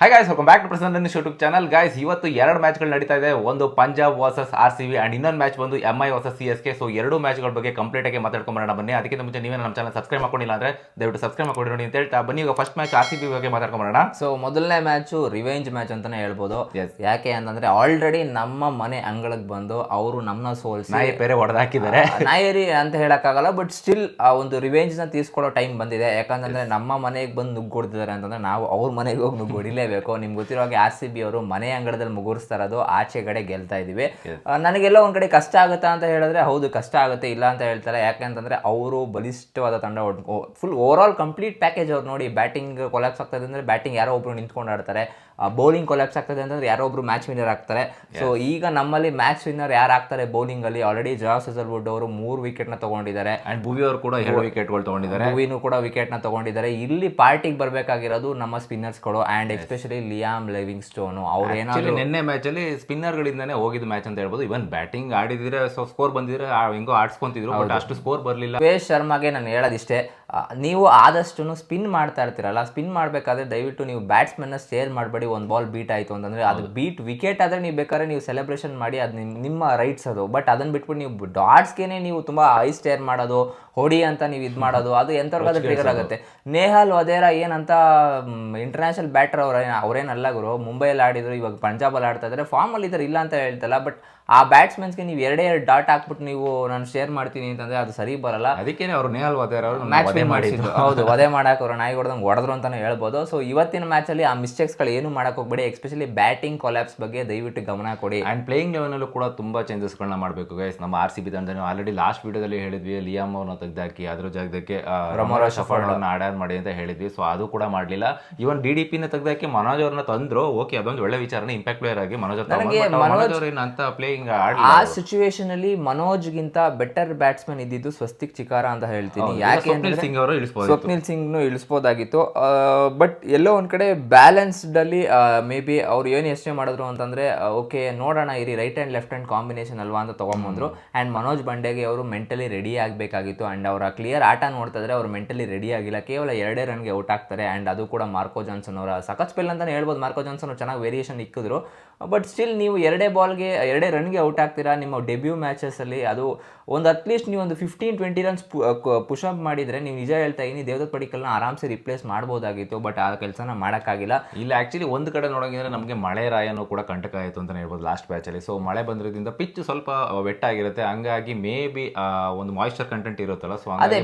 Hi guys welcome back to present YouTube channel guys ಇವತ್ತು ಎರಡು ಮ್ಯಾಚ್ಗಳು ನಡೀತಾ ಇದೆ. ಒಂದು Punjab versus R C B and ಇನ್ನೊಂದು ಮ್ಯಾಚ್ ಬಂದು M I versus C S K so ಎರಡು ಮ್ಯಾಚ್ಗಳ ಬಗ್ಗೆ ಕಂಪ್ಲೀಟ್ ಆಗಿ ಮಾತಾಡ್ಕೊಂಬರೋಣ ಬನ್ನಿ. ಅದಕ್ಕಿಂತ ಮುಂಚೆ ನೀವೇ ನಮ್ಮ ಚಾನಲ್ ಸಬ್ಸ್ಕ್ರೈಬ್ ಮಾಡ್ಕೊಂಡಿಲ್ಲ ಅಂದರೆ ದಯವಿಟ್ಟು ಸಬ್ಸ್ಕ್ರೈಬ್ ಮಾಡ್ಕೊಂಡು ನೋಡಿ ಅಂತ ಹೇಳ್ತಾ ಬನ್ನಿ. ಈಗ first match R C B ಬಗ್ಗೆ ಮಾತಾಡ್ಕೊಂಬರೋಣ ಸೊ ಮೊದಲನೇ ಮ್ಯಾಚು ರಿವೆಂಜ್ ಮ್ಯಾಚ್ ಅಂತಾನೆ ಹೇಳ್ಬೋದು. ಯಾಕೆ ಅಂತಂದ್ರೆ ಆಲ್ರೆಡಿ ನಮ್ಮ ಮನೆ ಅಂಗಳಕ್ಕೆ ಬಂದು ಅವರು ನಮ್ಮನ್ನ ಸೋಲ್ಸಿ ನಾಯಿ ಬೇರೆ ಹೊಡೆದಾಕಿದ್ದಾರೆ. ನಾಯರಿ ಅಂತ ಹೇಳೋಕ್ಕಾಗಲ್ಲ ಬಟ್ ಸ್ಟಿಲ್ ಆ ಒಂದು ರಿವೆಂಜ್ನ ತೀರ್ಸ್ಕೊಳ್ಳೋ ಟೈಮ್ ಬಂದಿದೆ. ಯಾಕಂತಂದರೆ ನಮ್ಮ ಮನೆಗೆ ಬಂದು ನುಗ್ಗೊಡ್ತಿದ್ದಾರೆ ಅಂತಂದ್ರೆ ನಾವು ಅವ್ರ ಮನೆಗೆ ಹೋಗಿ ನುಗ್ಗು ಹೊಡಿಲೇಬೇಕು ನಿಮ್ಗೆ ಗೊತ್ತಿರೋ ಹಾಗೆ ಆರ್ ಸಿ ಬಿ ಅವರು ಮನೆ ಅಂಗಳದಲ್ಲಿ ಮುಗುರಿಸ್ತಾ ಇರೋದು ಆಚೆ ಕಡೆ ಗೆಲ್ತಾ ಇದೀವಿ ನನಗೆಲ್ಲ ಒಂದ್ ಕಡೆ ಕಷ್ಟ ಆಗುತ್ತಾ ಅಂತ ಹೇಳಿದ್ರೆ ಹೌದು ಕಷ್ಟ ಆಗುತ್ತೆ ಇಲ್ಲ ಅಂತ ಹೇಳ್ತಾರೆ. ಯಾಕೆಂತಂದ್ರೆ ಅವರು ಬಲಿಷ್ಠವಾದ ತಂಡ full over all complete package ಅವ್ರು ನೋಡಿ ಬ್ಯಾಟಿಂಗ್ ಕೊಲಾಪ್ಸ್ ಆಗ್ತದೆ ಅಂದ್ರೆ ಬ್ಯಾಟಿಂಗ್ ಯಾರೋ ಒಬ್ರು ನಿಂತ್ಕೊಂಡು ಆಡ್ತಾರೆ. ಬೌಲಿಂಗ್ ಕೊಲ್ಯಾಪ್ಸ್ ಆಗ್ತದೆ ಅಂತಂದ್ರೆ ಯಾರೋ ಒಬ್ರು ಮ್ಯಾಚ್ ವಿನ್ನರ್ ಆಗ್ತಾರೆ. ಸೊ ಈಗ ನಮ್ಮಲ್ಲಿ ಮ್ಯಾಚ್ ವಿನ್ನರ್ ಯಾರು ಆಗ್ತಾರೆ ಬೌಲಿಂಗ್ ಅಲ್ಲಿ? ಆಲ್ರೆಡಿ ಜಾಸ್ ವುಡ್ ಅವರು ಮೂರು ವಿಕೆಟ್ನ ತಗೊಂಡಿದ್ದಾರೆ. ಅಂಡ್ ಭುವಿ ಅವರು ಕೂಡ ಎರಡು ವಿಕೆಟ್ಗಳು ತಗೊಂಡಿದ್ದಾರೆ. ಭುವಿನೂ ಕೂಡ ವಿಕೆಟ್ನ ತಗೊಂಡಿದ್ದಾರೆ. ಇಲ್ಲಿ ಪಾರ್ಟಿಗೆ ಬರಬೇಕಾಗಿರೋದು ನಮ್ಮ ಸ್ಪಿನ್ನರ್ಸ್ಗಳು and especially Liam Livingstone ಅವ್ರು ಏನಾದ್ರೂ ನಿನ್ನೆ ಮ್ಯಾಚ್ ಅಲ್ಲಿ ಸ್ಪಿನ್ನರ್ ಗಳಿಂದಾನೇ ಹೋಗಿದ್ದು ಮ್ಯಾಚ್ ಅಂತ ಹೇಳ್ಬೋದು. ಇವನ್ ಬ್ಯಾಟಿಂಗ್ ಆಡಿದ್ರೆ ಸೊ ಸ್ಕೋರ್ ಬಂದಿದ್ರೆ ಹೆಂಗೋ ಆಡ್ಸ್ಕೊಂತಿದ್ರು ಬಟ್ ಅಷ್ಟು ಸ್ಕೋರ್ ಬರ್ಲಿಲ್ಲ. ಶರ್ಮಾಗೆ ನಾನು ಹೇಳೋದಿಷ್ಟೇ ನೀವು ಆದಷ್ಟು ಸ್ಪಿನ್ ಮಾಡ್ತಾ ಇರ್ತೀರಲ್ಲ ಸ್ಪಿನ್ ಮಾಡಬೇಕಾದ್ರೆ ದಯವಿಟ್ಟು ನೀವು ಬ್ಯಾಟ್ಸ್ಮನ್ನ ಸ್ಟೇರ್ ಮಾಡಬೇಡಿ ಒಂದು ಬಾಲ್ ಬೀಟ್ ಆಯಿತು ಅಂತಂದ್ರೆ ಅದು ಬೀಟ್ ವಿಕೆಟ್ ಆದರೆ ನೀವು ಬೇಕಾದ್ರೆ ನೀವು ಸೆಲೆಬ್ರೇಷನ್ ಮಾಡಿ ಅದು ನಿಮ್ಮ ನಿಮ್ಮ ರೈಟ್ಸ್ ಅದು. ಬಟ್ ಅದನ್ನು ಬಿಟ್ಬಿಟ್ಟು ನೀವು ಡಾಟ್ಸ್ಗೆನೆ ನೀವು ತುಂಬ ಐ ಸ್ಟೇರ್ ಮಾಡೋದು ಹೊಡಿ ಅಂತ ನೀವು ಇದು ಮಾಡೋದು ಅದು ಎಂಥವ್ರಿಗಾದ್ರೂ ಟ್ರಿಗರ್ ಆಗುತ್ತೆ. ನೇಹಾಲ್ ವದೇರಾ ಏನಂತ ಇಂಟರ್ನ್ಯಾಷನಲ್ ಬ್ಯಾಟರ್ ಅವ್ರ ಅವರೇನಲ್ಲ ಗುರು ಮುಂಬೈಯಲ್ಲಿ ಆಡಿದ್ರು ಇವಾಗ ಪಂಜಾಬಲ್ಲಿ ಆಡ್ತಾ ಇದ್ದಾರೆ ಫಾರ್ಮಲ್ಲಿ ಇದ್ದಾರೆ ಇಲ್ಲ ಅಂತ ಹೇಳ್ತಲ್ಲ ಬಟ್ ಆ ಬ್ಯಾಟ್ಸ್ಮನ್ಸ್ಗೆ ನೀವು ಎರಡೇ ಎರಡು ಡಾಟ್ ಹಾಕ್ಬಿಟ್ಟು ನೀವು ನಾನು ಶೇರ್ ಮಾಡ್ತೀನಿ ಅಂತಂದ್ರೆ ಅದು ಸರಿ ಬರಲ್ಲ. ಅದಕ್ಕೇನೆ ಅವರು ನೇಹಲ್ ವಧೆ ಅವರು ಮ್ಯಾಚ್ ಮಾಡಿದ್ರು. ಹೌದು ವಧೆ ಮಾಡಕ್ಕೆ ಅವರು ನಾಯಿ ಹೊಡೆದಂಗೆ ಹೊಡೆದ್ರು ಅಂತಾನೆ ಹೇಳ್ಬೋದು. ಸೊ ಇವತ್ತಿನ ಮ್ಯಾಚಲ್ಲಿ ಆ ಮಿಸ್ಟೇಕ್ಸ್ಗಳು ಏನು ಮಾಡಕ್ಕೆ ಹೋಗ್ಬೇಡಿ ಎಸ್ಪೆಷಲಿ ಬ್ಯಾಟಿಂಗ್ ಕೊಲ್ಯಾಪ್ಸ್ ಬಗ್ಗೆ ದಯವಿಟ್ಟು ಗಮನ ಕೊಡಿ. ಆ್ಯಂಡ್ ಪ್ಲೇಯಿಂಗ್ ಲೆವೆನಲ್ಲೂ ಕೂಡ ತುಂಬ ಚೇಂಜಸ್ಗಳನ್ನ ಮಾಡಬೇಕು ಗೈಸ್ ನಮ್ಮ ಆರ್ ಸಿ ಬಿ ತಂಡ ಆಲ್ರೆಡಿ ಲಾಸ್ಟ್ ವಿಡಿಯೋದಲ್ಲಿ ಹೇಳಿದ್ವಿ ಲಿಯಾಮ್ ಅವ್ರನ್ನ ತೆಗೆದಾಕಿ ಅದ್ರ ಜಾಗದಕ್ಕೆ ರಮೋರ ಶಫರ್ನ ಆಡ್ ಮಾಡಿ ಅಂತ ಹೇಳಿದ್ವಿ. ಸೊ ಅದು ಕೂಡ ಮಾಡಲಿಲ್ಲ. ಇವನ್ ಡಿ ಡಿ ಪಿನ ತೆಗೆದಾಕಿ ಮನೋಜ್ ಅವ್ರನ್ನ ತಂದ್ರು. ಓಕೆ ಅದೊಂದು ಒಳ್ಳೆ ವಿಚಾರನೆ ಇಂಪ್ಯಾಕ್ಟ್ ಪ್ಲೇಯರ್ ಆಗಿ ಮನೋಜ್ ಅವ್ರ ಮನೋಜ್- ಅವ್ರ ಏನಂತ ಏನು ಅಂತ ಆ ಸಿಚುವೇಶನ್ ಅಲ್ಲಿ ಮನೋಜ್ಗಿಂತ ಬೆಟರ್ ಬ್ಯಾಟ್ಸ್ಮನ್ ಇದ್ದಿದ್ದು ಸ್ವಸ್ತಿಕ್ ಚಿಕಾರ ಅಂತ ಹೇಳ್ತೀನಿ. ಯಾಕೆ ಸ್ವಪ್ನಿಲ್ ಅಂದ್ರೆ ಸಿಂಗ್ ಅವರು ಇಳಿಸ್ಬೋದು ಸ್ವಪ್ನಿಲ್ ಸಿಂಗ್ನು ಇಳಿಸ್ಬೋದಾಗಿತ್ತು. ಬಟ್ ಎಲ್ಲೋ ಒಂದ್ ಕಡೆ ಬ್ಯಾಲೆನ್ಸ್ಡ್ ಅಲ್ಲಿ ಮೇ ಬಿ ಅವ್ರು ಏನು ಯೋಚನೆ ಮಾಡಿದ್ರು ಅಂತಂದ್ರೆ ಓಕೆ ನೋಡೋಣ ಇರಿ right hand left hand combination ಅಲ್ವಾ ಅಂತ ತಗೊಂಬಂದ್ರು. ಅಂಡ್ ಮನೋಜ್ ಬಂಡೆಗೆ ಅವರು ಮೆಂಟಲಿ ರೆಡಿ ಆಗಬೇಕಾಗಿತ್ತು. ಅಂಡ್ ಅವರ ಕ್ಲಿಯರ್ ಆಟ ನೋಡ್ತಾ ಇದ್ರೆ ಅವ್ರು ಮೆಂಟಲಿ ರೆಡಿ ಆಗಿಲ್ಲ. ಕೇವಲ ಎರಡೇ ರನ್ಗೆ ಔಟ್ ಆಗ್ತಾರೆ. ಅಂಡ್ ಅದು ಕೂಡ ಮಾರ್ಕೋ ಜಾನ್ಸನ್ ಅವರ ಸಖತ್ ಸ್ಪೆಲ್ ಅಂತಾನೆ ಹೇಳ್ಬೋದು. ಮಾರ್ಕೋ ಜಾನ್ಸನ್ ಚೆನ್ನಾಗಿ ವೇರಿಯೇಷನ್ ಇಕ್ಕಿದ್ರು. ಬಟ್ ಸ್ಟಿಲ್ ನೀವು ಎರಡೇ ಬಾಲ್ಗೆ ಎರಡೇ ರನ್ಗೆ ಔಟ್ ಆಗ್ತೀರಾ? ನಿಮ್ಮ ಡೆಬ್ಯೂ ಮ್ಯಾಚಸಲ್ಲಿ ಅದು ಒಂದು ಅಟ್ಲೀಸ್ಟ್ ನೀವು ಒಂದು fifteen twenty runs push up ಮಾಡಿದರೆ ನೀವು ನಿಜ ಹೇಳ್ತಾ ಇದ್ದೀನಿ ದೇವದತ್ ಪಡಿಕಲ್ನ ಆರಾಮ್ಸೆ ರಿಪ್ಲೇಸ್ ಮಾಡ್ಬೋದಾಗಿತ್ತು ಬಟ್ ಆ ಕೆಲಸನ ಮಾಡೋಕ್ಕಾಗಿಲ್ಲ. ಇಲ್ಲ ಆ್ಯಕ್ಚುಲಿ ಒಂದು ಕಡೆ ನೋಡೋಂಗಿದ್ರೆ ನಮಗೆ ಮಳೆ ರಾಯನೂ ಕೂಡ ಕಂಟಕ ಆಯಿತು ಅಂತಲೇ ಹೇಳ್ಬೋದು ಲಾಸ್ಟ್ ಬ್ಯಾಚಲ್ಲಿ ಸೊ ಮಳೆ ಬಂದಿರೋದ್ರಿಂದ ಪಿಚ್ ಸ್ವಲ್ಪ ವೆಟ್ ಆಗಿರುತ್ತೆ. ಹಂಗಾಗಿ ಮೇ ಬಿ ಒಂದು ಮಾಯಿಶ್ಚರ್ ಕಂಟೆಂಟ್ ಇರುತ್ತಲ್ಲ ಸೊ ಅದೇ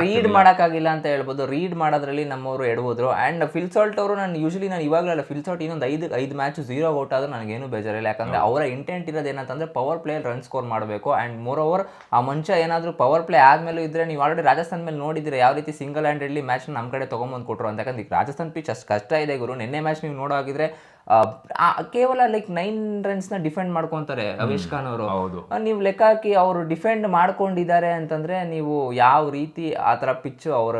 ರೀಡ್ ಮಾಡೋಕ್ಕಾಗಿಲ್ಲ ಅಂತ ಹೇಳ್ಬೋದು. ರೀಡ್ ಮಾಡೋದ್ರಲ್ಲಿ ನಮ್ಮವರು ಎಡಬೋದ್ರು ಆ್ಯಂಡ್ ಫಿಲ್ಸಾಲ್ಟ್ ಅವರು ನಾನು ಯೂಶಲಿ ನಾನು ಇವಾಗಲೇ ಫಿಲ್ಸಾಲ್ಟ್ ಇನ್ನೊಂದು ಐದು ಐದು ಮ್ಯಾಚ್ ಝೀರೋ ಔಟ್ ಆದ್ರೆ ನನಗೇನು ಬೇಜಾರಿಲ್ಲ. ಯಾಕಂದ್ರೆ ಅವರ ಇಂಟೆಂಟ್ ಇರೋದು ಏನಂತಂದ್ರೆ ಪವರ್ ಪ್ಲೇ ರನ್ ಸ್ಕೋರ್ ಮಾಡಬೇಕು. ಆ್ಯಂಡ್ ಮೋರ್ ಓವರ್ ಆ ಮನುಷ್ಯ ಏನಾದರೂ ಪವರ್ ಪ್ಲೇ ಆದಮೇಲೂ ಇದ್ರೆ ನೀವು ಆಲ್ರೆಡಿ ರಾಜಸ್ಥಾನ್ ಮೇಲೆ ನೋಡಿದ್ರೆ ಯಾವ ರೀತಿ ಸಿಂಗಲ್ ಹ್ಯಾಂಡೆಡ್ಲಿ ಮ್ಯಾಚ್ ನಮ್ಮ ಕಡೆ ತೊಗೊಂಬಂದು ಕೊಟ್ಟರು ಅಂತ. ಯಾಕಂದ್ರೆ ಈಗ ರಾಜಸ್ಥಾನ್ ಪಿಚ್ ಅಷ್ಟು ಕಷ್ಟ ಇದೆ ಗುರು. ನಿನ್ನೆ ಮ್ಯಾಚ್ ನೀವು ನೋಡೋ ಹಾಗಿದ್ರೆ ಆ, ಆ, ಕೇವಲ ಲೈಕ್ ನೈನ್ನ ಡಿಫೆಂಡ್ ಮಾಡ್ಕೊಂತಾರೆ ರವೀಶ್ ಖಾನ್ ಅವರು. ಹೌದು. ನೀವು ಲೆಕ್ಕ ಹಾಕಿ ಅವರು ಡಿಫೆಂಡ್ ಮಾಡ್ಕೊಂಡಿದ್ದಾರೆ ಅಂತಂದ್ರೆ ನೀವು ಯಾವ ರೀತಿ ಆ ತರ ಪಿಚ್ ಅವ್ರ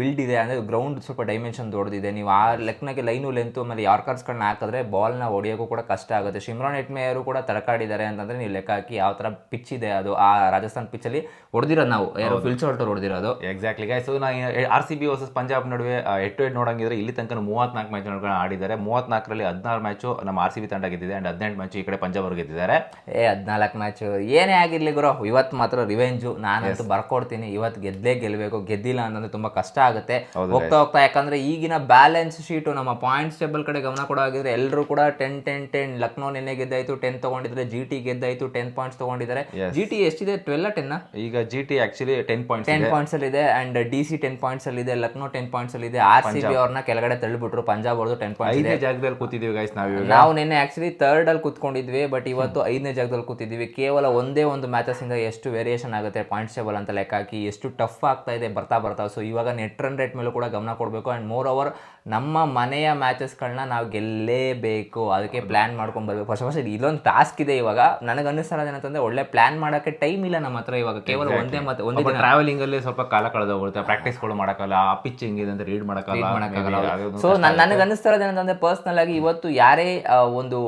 ಬಿಲ್ಡ್ ಇದೆ ಅಂದ್ರೆ ಗ್ರೌಂಡ್ ಸ್ವಲ್ಪ ಡೈಮೆನ್ಷನ್ ದೊಡ್ಡದಿದೆ. ನೀವು ಆ ಲೆಕ್ಕನಾಗೆ ಲೈನು ಲೆಂತು ಆಮೇಲೆ ಯಾರ್ಕರ್ಸ್ಗಳನ್ನ ಹಾಕಿದ್ರೆ ಬಾಲ್ನ ಹೊಡಿಯೋಕ್ಕೂ ಕೂಡ ಕಷ್ಟ ಆಗುತ್ತೆ. ಶಿಮ್ರಾನ್ ಎಟ್ಮೆಯರು ಕೂಡ ತಡಕಾಡಿದ್ದಾರೆ ಅಂತಂದ್ರೆ ನೀವು ಲೆಕ್ಕ ಹಾಕಿ ಯಾವ ತರ ಪಿಚ್ ಇದೆ ಅದು ಆ ರಾಜಸ್ಥಾನ್ ಪಿಚ್ ಅಲ್ಲಿ ಹೊಡೆದಿರೋದು ನಾವು. ಯಾರು ಫಿಲ್ಸೋಲ್ಟ್ ಹೊಡೆದಿರೋದು. ಎಕ್ಸಾಕ್ಟ್ಲಿ ಸೊ ನಾ R C B versus Punjab ನಡುವೆ ಹೆಡ್ ಟು ಎಟ್ ನೋಡಂಗಿದ್ರೆ ಇಲ್ಲಿ ತನಕ ಮೂವತ್ನಾಲ್ಕು ಮ್ಯಾಚ್ ಆಡಿದ್ದಾರೆ. ಮೂವತ್ನಾಲ್ಕರಲ್ಲಿ ಹದಿನಾರು ಮ್ಯಾಚು ನಮ್ಮ ಆರ್ ಸಿ ಬಿ ತಂಡ ಗೆದ್ದಿದೆ ಅಂಡ್ ಹದಿನೆಂಟು ಮ್ಯಾಚ್ ಈ ಕಡೆ ಪಂಜಾಬ್ ಅವರು ಗೆದ್ದಿದ್ದಾರೆ. ಏ ಹದಿನಾಲ್ಕು ಮ್ಯಾಚ್ ಏನೇ ಆಗಿರ್ಲಿ ಗುರು ಇವತ್ತು ಮಾತ್ರ ರಿವೆಂಜು ನಾನಂತೂ ಬರ್ಕೊಡ್ತೀನಿ. ಇವತ್ತು ಗೆದ್ದೇ ಗೆಲ್ಲಬೇಕು ಗೆದ್ದಿಲ್ಲ ಅಂತಂದ್ರೆ ತುಂಬಾ ಕಷ್ಟ ಆಗುತ್ತೆ. ಹೋಗ್ತಾ ಹೋಗ್ತಾ ಯಾಕಂದ್ರೆ ಈಗಿನ ಬ್ಯಾಲೆನ್ಸ್ ಶೀಟು ನಮ್ಮ ಪಾಯಿಂಟ್ಸ್ ಟೇಬಲ್ ಕಡೆ ಗಮನ ಕೊಡೋದಾಗಿದ್ರೆ ಎಲ್ಲರೂ ಕೂಡ ಟೆನ್ ಟೆನ್ ಟೆನ್ ಲಕ್ನೋ ನಿನ್ನೆ ಗೆದ್ದಾಯ್ತು ಟೆನ್ ತಗೊಂಡಿದ್ರೆ ಜಿ ಟಿ ಗೆದ್ದಾಯ್ತು ಟೆನ್ ಪಾಯಿಂಟ್ಸ್ ತಗೊಂಡಿದ್ದಾರೆ. ಜಿ ಟಿ ಎಷ್ಟಿದೆ? ಟ್ವೆಲ್ ಟೆನ್ ಈಗ G T actually ten points ten points ಅಲ್ಲಿ ಇದೆ and D C ten points ಅಲ್ಲಿ ಇದೆ ಲಕ್ನೋ ಟೆನ್ ಪಾಯಿಂಟ್ಸ್ ಅಲ್ಲಿ ಇದೆ. ಆರ್ ಸಿ ಬಿ ಅವ್ರನ್ನ ಕೆಳಗಡೆ ತಳ್ಳಿಬಿಟ್ರು. ಪಂಜಾಬ್ ಅವ್ರದ್ದು ಟೆನ್ ಪಾಯಿಂಟ್ ಜಾಗದಲ್ಲಿ ಕೂತಿದ್ದೀವಿ ಗೈಸ್ ನಾವು ಇವಾಗ ನಾವು ನಿನ್ನೆ ಆಕ್ಚುಲಿ ಥರ್ಡ್ ಅಲ್ಲಿ ಕೂತ್ಕೊಂಡಿದ್ವಿ ಬಟ್ ಇವತ್ತು ಐದನೇ ಜಾಗದಲ್ಲಿ ಕೂತಿದ್ವಿ ಕೇವಲ ಒಂದೇ ಒಂದು ಮ್ಯಾಚಸ್ ಇಂದ ಎಷ್ಟು ವೇರಿಯೇಷನ್ ಆಗುತ್ತೆ ಪಾಯಿಂಟ್ಸ್ ಟೇಬಲ್ ಅಂತ ಲೆಕ್ಕ ಹಾಕಿ ಎಷ್ಟು ಟಫ್ ಆಗ್ತಾ ಇದೆ ಬರ್ತಾ ಬರ್ತಾ. ಸೊ ಇವಾಗ ನೆಟ್ ರನ್ ರೇಟ್ ಮೇಲೂ ಕೂಡ ಗಮನ ಕೊಡಬೇಕು. ಅಂಡ್ ಮೋರ್ ಓವರ್ ನಮ್ಮ ಮನೆಯ ಮ್ಯಾಚಸ್ಗಳನ್ನ ನಾವು ಗೆಲ್ಲೇಬೇಕು. ಅದಕ್ಕೆ ಪ್ಲಾನ್ ಮಾಡ್ಕೊಂಡು ಬರಬೇಕು. ಫಸ್ಟ್ ಫಸ್ಟ್ ಇಲ್ಲೊಂದು ಟಾಸ್ಕ್ ಇದೆ ಇವಾಗ. ನನಗೆ ಅನ್ನಿಸ್ತಾರದು ಏನಂತಂದ್ರೆ ಒಳ್ಳೆ ಪ್ಲಾನ್ ಮಾಡೋಕ್ಕೆ ಟೈಮ್ ಇಲ್ಲ ನಮ್ಮ ಹತ್ರ ಇವಾಗ. ಕೇವಲ ಒಂದೇ ಮತ್ತೆ ಒಂದೇ ಟ್ರಾವೆಲಿಂಗಲ್ಲಿ ಟ್ರಾವೆಲಿಂಗ್ ಅಲ್ಲಿ ಸ್ವಲ್ಪ ಕಾಲ ಕಳೆದ ಹೋಗುತ್ತೆ. ಪ್ರಾಕ್ಟೀಸ್ಗಳು ಮಾಡಕ್ಕಲ್ಲ ಆ ಪಿಚ್ ಹೆಂಗಿದೆ ಅಂತ ರೀಡ್ ಮಾಡೋಕ್ಕಲ್ಲ ಸೊ ನನ್ ನನಗೆ ಅನ್ನಿಸ್ತಾ ಇರೋದು ಏನಂತಂದ್ರೆ ಪರ್ಸ್ನಲ್ ಆಗಿ ಇವತ್ತು ಯಾರೇ ಆ, ಒಂದು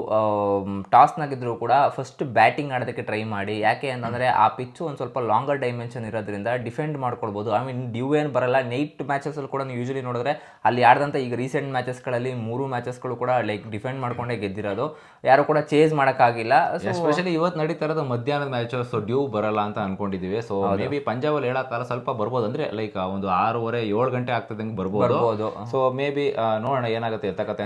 ಟಾಸ್ನಾಗಿದ್ದರೂ ಕೂಡ ಫಸ್ಟ್ ಬ್ಯಾಟಿಂಗ್ ಆಡೋದಕ್ಕೆ ಟ್ರೈ ಮಾಡಿ. ಯಾಕೆ ಅಂತಂದರೆ ಆ ಪಿಚ್ಚು ಒಂದು ಸ್ವಲ್ಪ ಲಾಂಗರ್ ಡೈಮೆನ್ಷನ್ ಇರೋದ್ರಿಂದ ಡಿಫೆಂಡ್ ಮಾಡ್ಕೊಳ್ಬೋದು. ಐ ಮೀನ್ ಡ್ಯೂ ಏನು ಬರಲ್ಲ. ನೈಟ್ ಮ್ಯಾಚಸ್ ಅಲ್ಲಿ ಕೂಡ ನೀವು ಯೂಶಲಿ ನೋಡಿದ್ರೆ ಅಲ್ಲಿ ಆಡಿದಂಥ ಈಗ ರೀಸೆಂಟ್ ಮ್ಯಾಚಸ್ಗಳಲ್ಲಿ ಮೂರು ಮ್ಯಾಚಸ್ಗಳು ಕೂಡ ಲೈಕ್ ಡಿಫೆಂಡ್ ಮಾಡ್ಕೊಂಡೇ ಗೆದ್ದಿರೋದು. ಯಾರು ಕೂಡ ಚೇಸ್ ಮಾಡೋಕ್ಕಾಗಿಲ್ಲ. ಎಸ್ಪೆಷಲಿ ಇವತ್ತು ನಡೀತಾ ಇರೋದು ಮಧ್ಯಾಹ್ನದ ಮ್ಯಾಚ್ ಸೊ ಡ್ಯೂ ಬರಲ್ಲ ಅಂತ ಅನ್ಕೊಂಡಿದೀವಿ. ಸೊ ಮೇ ಬಿ ಪಂಜಾಬ್ ಅಲ್ಲಿ ಹೇಳಕ್ಕಾಲ ಸ್ವಲ್ಪ ಬರ್ಬೋದು. ಅಂದ್ರೆ ಲೈಕ್ ಒಂದು ಆರೂವರೆ ಏಳು ಗಂಟೆ ಆಗ್ತದಂಗೆ ಬರ್ಬೋದು. ಸೊ ಮೇ ಬಿ ನೋಡೋಣ ಏನಾಗುತ್ತೆ ಎತ್ತಕತ್ತೆ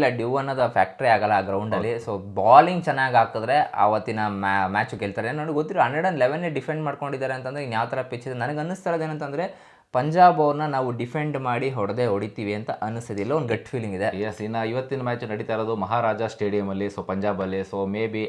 And ಡ್ಯೂ ಅನ್ನೋದು ಫ್ಯಾಕ್ಟ್ರಿ ಆಗಲ್ಲ ಆ ಗ್ರೌಂಡಲ್ಲಿ ಸೊ ಬಾಲಿಂಗ್ ಚೆನ್ನಾಗಿ ಹಾಕಿದ್ರೆ ಆವತ್ತಿನ ಮ್ಯಾಚು ಗೆಲ್ತಾರೆ ನನಗೆ ಗೊತ್ತಿರೋ ಹಂಡ್ರೆಡ್ ಆ್ಯಂಡ್ ಲೆವೆನ್ ಡಿಫೆಂಡ್ ಮಾಡ್ಕೊಂಡಿದ್ದಾರೆ ಅಂತಂದರೆ ಇನ್ನು ಯಾವ ಥರ ಪಿಚ್ ಇದೆ? ನನಗೆ ಅನ್ನಿಸ್ತಾ ಇರೋದು ಏನಂತಂದ್ರೆ ಪಂಜಾಬ್ ಅವ್ರನ್ನ ನಾವು ಡಿಫೆಂಡ್ ಮಾಡಿ ಹೊಡೆದೇ ಹೊಡಿತೀವಿ ಅಂತ ಅನಿಸೋದಿಲ್ಲ ಒಂದು ಗಟ್ ಫೀಲಿಂಗ್ ಇದೆ. ಎಸ್ ಇನ್ನು ಇವತ್ತಿನ ಮ್ಯಾಚ್ ನಡೀತಾ ಇರೋದು ಮಹಾರಾಜ ಸ್ಟೇಡಿಯಮಲ್ಲಿ ಸೊ ಪಂಜಾಬ್ ಅಲ್ಲಿ ಸೊ ಮೇ ಬಿ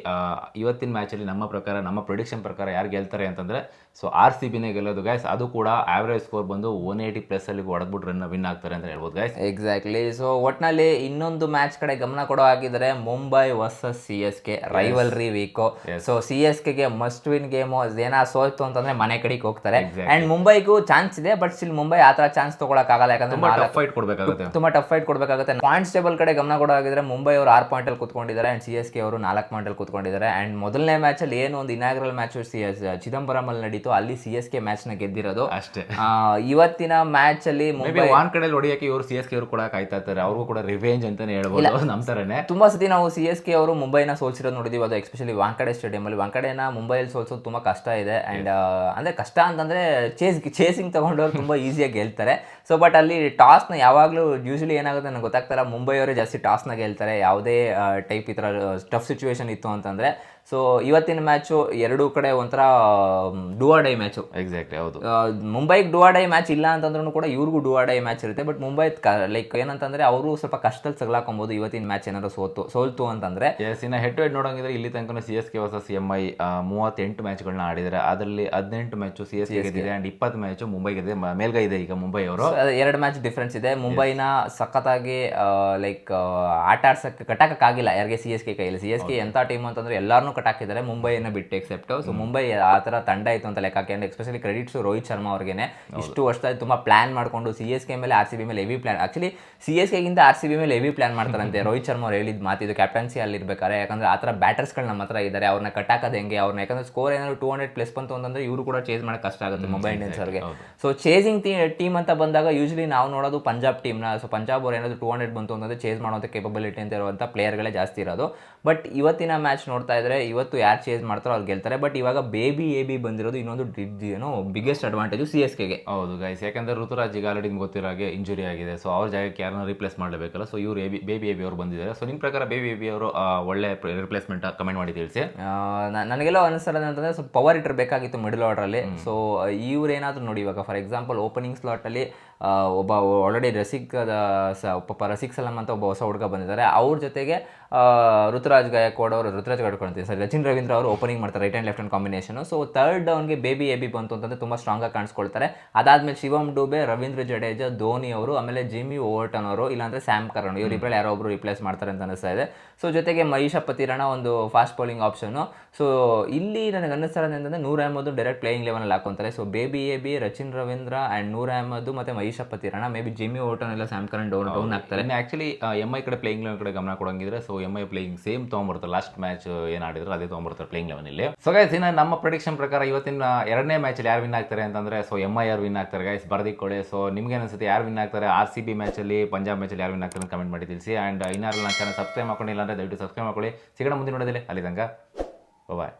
ಇವತ್ತಿನ ಮ್ಯಾಚಲ್ಲಿ ನಮ್ಮ ಪ್ರಕಾರ ನಮ್ಮ ಪ್ರೊಡಿಕ್ಷನ್ ಪ್ರಕಾರ ಯಾರು ಗೆಲ್ತಾರೆ ಅಂತಂದರೆ ಸೊ ಆರ್ ಸಿ ಬಿನೇ ಗೆಲ್ಲೋದು ಗೈಸ್ ಅದು ಕೂಡ ಆವರೇಜ್ ಸ್ಕೋರ್ ಬಂದು ಒನ್ ಏಯ್ಟಿ ಪ್ಲಸ್ಸಲ್ಲಿ ಹೊಡೆದ್ಬಿಟ್ಟು ರನ್ ವಿನ್ ಆಗ್ತಾರೆ ಅಂತ ಹೇಳ್ಬೋದು ಗೈಸ್ ಎಕ್ಸಾಕ್ಟ್ಲಿ ಸೊ ಒಟ್ನಲ್ಲಿ ಇನ್ನೊಂದು ಮ್ಯಾಚ್ ಕಡೆ ಗಮನ ಕೊಡೋ ಹಾಗಿದ್ರೆ Mumbai versus C S K rivalry week so C S ಕೆಗೆ must win game ಏನೋ ಸೋಯ್ತು ಅಂತಂದ್ರೆ ಮನೆ ಕಡೆಗೆ ಹೋಗ್ತಾರೆ. ಆ್ಯಂಡ್ ಮುಂಬೈಗೂ ಚಾನ್ಸ್ ಇದೆ ಬಟ್ ಸ್ಟಿಲ್ ಮುಂಬೈ ಆ ತರ ಚಾನ್ಸ್ ತಗೊಳಕ್ಕಾಗಲ್ಲ ಯಾಕಂದ್ರೆ ತುಂಬಾ ಟಫ್ ಫೈಟ್ ಕೊಡಬೇಕಾಗುತ್ತೆ. ತುಂಬಾ ಟಫ್ ಫೈಟ್ ಕೊಡಬೇಕಾಗುತ್ತೆ. ಪಾಯಿಂಟ್ಸ್ ಟೇಬಲ್ ಕಡೆ ಗಮನ ಕೊಡೋದಾಗಿದ್ರೆ ಮುಂಬೈ ಅವರು ಆರು ಪಾಯಿಂಟ್ ಅಲ್ಲಿ ಕುತ್ಕೊಂಡಿದ್ದಾರೆ ಅಂಡ್ ಸಿ ಎಸ್ ಕೆ ಅವರು ನಾಲ್ಕು ಪಾಯಿಂಟ್ ಅಲ್ಲಿ ಕುತ್ಕೊಂಡಿದ್ದಾರೆ. ಅಂಡ್ ಮೊದಲನೇ ಮ್ಯಾಚ್ ಅಲ್ಲಿ ಏನು ಒಂದು inaugural match C S Chidambaram ಅಲ್ಲಿ ನಡೀತು ಅಲ್ಲಿ ಸಿ ಎಸ್ ಕೆ ಮ್ಯಾಚ್ನ ಗೆದ್ದಿರೋದು. ಅಷ್ಟೇ. ಇವತ್ತಿನ ಮ್ಯಾಚ್ ಅಲ್ಲಿ ಮುಂಬೈ ವಾನ್ ಕಡೆ ಹೊಡಿಯಕ್ಕೆ ಇವರು ಸಿ ಎಸ್ ಕೆ ಅವರು ಕೂಡ ಕಾಯ್ತಾ ಇರ್ತಾರೆ. ಅವ್ರಿಗೂ ಕೂಡ ರಿವೆಂಜ್ ಅಂತಾನೆ ಹೇಳ್ಬೋದು ನಮ್ಮ ತರನೇ. ತುಂಬಾ ಸತಿ ನಾವು ಸಿ ಎಸ್ ಕೆ ಅವರು ಮುಂಬೈನ ಸೋಲ್ಸಿರೋದು ನೋಡಿದೀವಿ. ಅದು ಎಸ್ಪೆಷಲಿ ವಾಂಕಡೆ ಸ್ಟೇಡಿಯಂ ಅಲ್ಲಿ. ವಾಂಕಡೆನ ಮುಂಬೈಯಲ್ಲಿ ಸೋಲ್ಸೋದು ತುಂಬಾ ಕಷ್ಟ ಇದೆ. ಅಂಡ್ ಅಂದ್ರೆ ಕಷ್ಟ ಅಂತಂದ್ರೆ ಚೇಸ್ ಚೇಸಿಂಗ್ ತಗೊಂಡವ್ರು ತುಂಬಾ ಈಸಿಯಾಗಿ ಗೆಲ್ತಾರೆ ಸೊ ಬಟ್ ಅಲ್ಲಿ ಟಾಸ್ನ ಯಾವಾಗಲೂ ಯೂಶಲಿ ಏನಾಗುತ್ತೆ ನನಗೆ ಮುಂಬೈ ಅವರೇ ಜಾಸ್ತಿ ಟಾಸ್ನ ಗೆಲ್ತಾರೆ ಯಾವುದೇ ಟೈಪ್ ಈ ಥರ ಟಫ್ ಸಿಚುವೇಶನ್ ಇತ್ತು ಅಂತಂದ್ರೆ ಸೊ ಇವತ್ತಿನ ಮ್ಯಾಚು ಎರಡೂ ಕಡೆ ಒಂಥರ ಡೈ ಮ್ಯಾಚು ಎಕ್ಸಾಕ್ಟ್ಲಿ ಹೌದು. ಮುಂಬೈಗೆ ಡೈ ಮ್ಯಾಚ್ ಇಲ್ಲ ಅಂತಂದ್ರೂ ಕೂಡ ಇವ್ರಿಗೂ ಡೈ ಮ್ಯಾಚ್ ಇರುತ್ತೆ. ಬಟ್ ಮುಂಬೈ ಲೈಕ್ ಏನಂತಂದ್ರೆ ಅವರು ಸ್ವಲ್ಪ ಕಷ್ಟದಲ್ಲಿ ಸಗಲಾಕೊಬೋದು ಇವತ್ತಿನ ಮ್ಯಾಚ್ ಏನಾದ್ರು ಸೋತು ಸೋಲ್ತು ಅಂತಂದ್ರೆ. ಎಸ್ ಇನ್ನು ಹೆಡ್ ಟು ಹೆಡ್ ನೋಡೋಂಗಿದ್ರೆ ಇಲ್ಲಿ ತನಕ C S K versus M I ಮೂವತ್ತೆಂಟು ಮ್ಯಾಚ್ಗಳನ್ನ ಆಡಿದರೆ. ಅದರಲ್ಲಿ ಹದಿನೆಂಟು ಮ್ಯಾಚು ಸಿ ಎಸ್ ಕೆ ಗೆದ್ದಿದೆ ಅಂಡ್ ಇಪ್ಪತ್ತು ಮ್ಯಾಚು ಮುಂಬೈ ಗೆದ್ದಿದೆ. ಮ- ಮೇಲ್ಗೈ ಇದೆ ಈಗ ಮುಂಬೈ ಅವರು ಎರಡು ಮ್ಯಾಚ್ ಡಿಫ್ರೆನ್ಸ್ ಇದೆ. ಮುಂಬೈನ ಸಖತ್ತಾಗಿ ಲೈಕ್ ಆಟ ಆಡ್ಸಕ್ಕೆ ಕಟ್ಟಕ್ಕಾಗಿಲ್ಲ ಯಾರಿಗೆ ಸಿ ಎಸ್ ಕೆ ಕೈಯಲ್ಲಿ? ಸಿ ಎಸ್ ಕೆ ಎಂಥ ಟೀಮ್ ಅಂತಂದ್ರೆ ಎಲ್ಲಾರನ್ನೂ ಕಟ್ಟಾಕಿದ್ದಾರೆ ಮುಂಬೈನ ಬಿಟ್ಟು ಎಕ್ಸೆಪ್ಟ್ ಸೊ ಮುಂಬೈ ಆ ಥರ ತಂಡ ಇತ್ತು ಅಂತ ಲೆಕ್ಕ ಹಾಕಿ ಎಸ್ಪೆಷಲಿ ಕ್ರೆಡಿಟ್ಸ್ ರೋಹಿತ್ ಶರ್ಮಾ ಅವ್ರಿಗೆ ಇಷ್ಟು ವರ್ಷ ತುಂಬಾ ಪ್ಲಾನ್ ಮಾಡಿಕೊಂಡು ಸಿ ಎಸ್ ಕೆ ಮೇಲೆ ಆರ್ ಸಿ ಬಿ ಮೇಲೆ heavy plan actually C S ಕೆಗಿಂತ R C B ಮೇಲೆ ಹೆವಿ ಪ್ಲಾನ್ ಮಾಡ್ತಾರಂತೆ. ರೋಹಿತ್ ಶರ್ಮಾ ಅವ್ರು ಹೇಳಿದ ಇದು ಕ್ಯಾಪ್ಟನ್ಸಿ ಅಲ್ಲಿ ಇರ್ಬೇಕಾರೆ ಯಾಕಂದ್ರೆ ಆ ಥರ ಬ್ಯಾಟರ್ಸ್ಗಳು ನಮ್ಮ ಹತ್ರ ಇದ್ದಾರೆ. ಅವ್ರನ್ನ ಕಟ್ಟಾಕೋದು ಹೆಂಗೆ? ಅವ್ರನ್ನ ಯಾಕಂದ್ರೆ ಸ್ಕೋರ್ ಏನಾದ್ರು ಟೂ ಹಂಡ್ರೆಡ್ ಪ್ಲಸ್ ಬಂತು ಅಂತಂದ್ರೆ ಇವರು ಕೂಡ ಚೇಸ್ ಮಾಡಕ್ಕೆ ಕಷ್ಟ ಆಗುತ್ತೆ ಮುಂಬೈ ಇಂಡಿಯನ್ಸ್ ಅವ್ರಿಗೆ. ಸೊ ಚೇಸಿಂಗ್ ಟೀಮ್ ಅಂತ ಬಂದಾಗ ಯೂಶಲಿ ನಾವು ನೋಡೋದು ಪಂಜಾಬ್ ಟೀಮ್ನ ಸೊ ಪಂಜಾಬ್ ಅವ್ರು ಏನಾದ್ರು ಟೂ ಹಂಡ್ರೆಡ್ ಬಂತು ಅಂತಂದ್ರೆ ಚೇಸ್ ಮಾಡುವಂಥ ಕೇಪಬಿಲಿಟಿ ಅಂತ ಇರುವಂಥ ಪ್ಲೇಯರ್ಗಳೇ ಜಾಸ್ತಿ ಇರೋದು. ಬಟ್ ಇವತ್ತಿನ ಮ್ಯಾಚ್ ನೋಡ್ತಾ ಇದ್ರೆ ಇವತ್ತು ಯಾರು ಚೇಸ್ ಮಾಡ್ತಾರೋ ಅವ್ರು ಗೆಲ್ತಾರೆ. ಬಟ್ ಇವಾಗ ಬೇಬಿ ಎ ಬಿ ಬಂದಿರೋದು ಇನ್ನೊಂದು ಏನೋ ಬಿಗ್ಗೆಸ್ಟ್ ಅಡ್ವಾಂಟೇಜು ಸಿ ಎಸ್ ಕೆಗೆ ಹೌದು ಗೈಸ್ ಯಾಕಂದ್ರೆ ಋತುರಾಜ್ ಈಗ ಆಲ್ರೆಡಿ ನಿಮ್ಗೆ ಗೊತ್ತಿರೋ ಹಾಗೆ ಇಂಜುರಿ ಆಗಿದೆ. ಸೊ ಅವ್ರ ಜಾಗಕ್ಕೆ ಯಾರನ್ನ ರಿಪ್ಲೇಸ್ ಮಾಡಲೇಬೇಕಲ್ಲ? ಸೊ ಇವರು ಬಿ ಬೇಬಿ ಎಬಿ ಅವರು ಬಂದಿದ್ದಾರೆ. ಸೊ ನಿಮ್ಮ ಪ್ರಕಾರ ಬೇಬಿ ಎಬಿ ಅವರು ಒಳ್ಳೆ ರಿಪ್ಲೇಸ್ಮೆಂಟ್ ಕಮೆಂಟ್ ಮಾಡಿ ತಿಳಿಸಿ. ನನಗೆಲ್ಲ ಅನಿಸ್ತಾರೆ ಅಂತಂದ್ರೆ ಸ್ವಲ್ಪ ಪವರ್ ಹಿಟರ್ ಬೇಕಾಗಿತ್ತು ಮಿಡಲ್ ಆರ್ಡ್ರಲ್ಲಿ ಸೊ ಇವ್ರು ಏನಾದರೂ ನೋಡಿ ಇವಾಗ ಫಾರ್ ಎಕ್ಸಾಂಪಲ್ ಓಪನಿಂಗ್ ಸ್ಲಾಟಲ್ಲಿ ಒಬ್ಬ ಆಲ್ರೆಡಿ ರಸಿಕ್ ಸ ಪಾಪ ರಸಿಕ್ ಸಲಾಮ್ ಅಂತ ಒಬ್ಬ ಹೊಸ ಹುಡುಗ ಬಂದಿದ್ದಾರೆ. ಅವ್ರ ಜೊತೆಗೆ ಋತುರಾಜ್ ಗಾಯಕ್ವಾಡ್ ಅವರು ಋತುರಾಜ್ ಗಾಯಕ್ವಾಡ್ ಸರಿ, ರಚಿನ್ ರವೀಂದ್ರ ಅವರು ಓಪನಿಂಗ್ ಮಾಡ್ತಾರೆ right and left hand combination so third ಡೌನ್ಗೆ baby AB ಬಂತು ಅಂತಂದರೆ ತುಂಬ ಸ್ಟ್ರಾಂಗಾಗಿ ಕಾಣಿಸ್ಕೊಳ್ತಾರೆ. ಅದಾದಮೇಲೆ ಶಿವಮ್ ಡೂಬೆ, ರವೀಂದ್ರ ಜಡೇಜಾ, ಧೋನಿ ಅವರು, ಆಮೇಲೆ ಜಿಮ್ಮಿ ಓವರ್ಟನ್ ಅವರು, ಇಲ್ಲಾಂದರೆ ಸ್ಯಾಮ್ ಕರಣ್ ಇವರಿಬ್ಬರಲ್ಲಿ ಯಾರೋ ಒಬ್ರು ರಿಪ್ಲೇಸ್ ಮಾಡ್ತಾರೆ ಅಂತ ಅನಿಸ್ತಾ ಇದೆ. ಸೊ ಜೊತೆಗೆ ಮಹೇಶ ಪತಿರಣ ಒಂದು ಫಾಸ್ಟ್ ಬೌಲಿಂಗ್ ಆಪ್ಷನು ಸೊ ಇಲ್ಲಿ ನನಗೆ ಅನ್ನಿಸ್ತಾರೆ ಅಂತಂದರೆ ನೂರ ಅಹಮದ್ ಡೈರೆಕ್ಟ್ ಪ್ಲೇಯಿಂಗ್ ಲೆವೆನಲ್ಲಿ ಹಾಕೊತಾರೆ. So baby A B Rachin Ravindra and Noor Ahmad ಮತ್ತು Maheesh Pathirana maybe Jimmy Overton ಎಲ್ಲ ಸ್ಯಾಮ್ ಕರಣ್ ಡೌನ್ ಡೌನ್ ಆಗ್ತಾರೆ. ಆ್ಯಕ್ಚುಲಿ ಎಂ ಐ ಕಡೆ ಪ್ಲೇಯಿಂಗ್ ಲೆವೆಲ್ ಕಡೆ ಗಮನ ಕೊಡೋಂಗಿದ್ರೆ so M I playing same ತೊಗೊಂಬರ್ತಾರೆ last match ಏನು ಆಡಿದ್ರು ಅದೇ ತೊಗೊಂಡ್ಬರ್ತಾರೆ ಪ್ಲೇಯಿಂಗ್ ಲೆವೆನ್ ಇಲ್ಲಿ ಸೊ ಗೈಸ್ ಇನ್ನು ನಮ್ಮ ಪ್ರೊಡಿಕ್ಷನ್ ಪ್ರಕಾರ ಇವತ್ತಿನ ಎರಡನೇ ಮ್ಯಾಚಲ್ಲಿ ಯಾರು ವಿನ್ ಆಗ್ತಾರೆ ಅಂತಂದ್ರೆ so M I R win ಆಗ್ತಾರೆ ಗೈಸ್ ಬರ್ದಿಕೊಳ್ಳಿ ಸೊ ನಿಮ್ಗೆ ಅನ್ಸುತ್ತೆ ಯಾರು ವಿನ್ ಆಗ್ತಾರೆ? ಆರ್ ಸಿ ಬಿ ಮ್ಯಾಚಲ್ಲಿ ಪಂಜಾಬ್ ಮ್ಯಾಚಲ್ಲಿ ಯಾರು ವಿನ್ ಆಗ್ತಾರೆ ಕಮೆಂಟ್ ಮಾಡಿ ತಿಳಿಸಿ. ಆ್ಯಂಡ್ ಇನ್ನಾರು ನನ್ನ ಚಾನಲ್ ಸಬ್ಸ್ಕ್ರೈಬ್ ಮಾಡ್ಕೊಂಡಿಲ್ಲ ಅಂದ್ರೆ ದಯವಿಟ್ಟು ಸಬ್ಸ್ಕ್ರೈಬ್ ಮಾಡ್ಕೊಳ್ಳಿ. ಸಿಗೋಣ ಮುಂದಿನ ನೋಡೋದಿಲ್ಲ ಅಲ್ಲಿ ತಂಗ ಬಾಯ್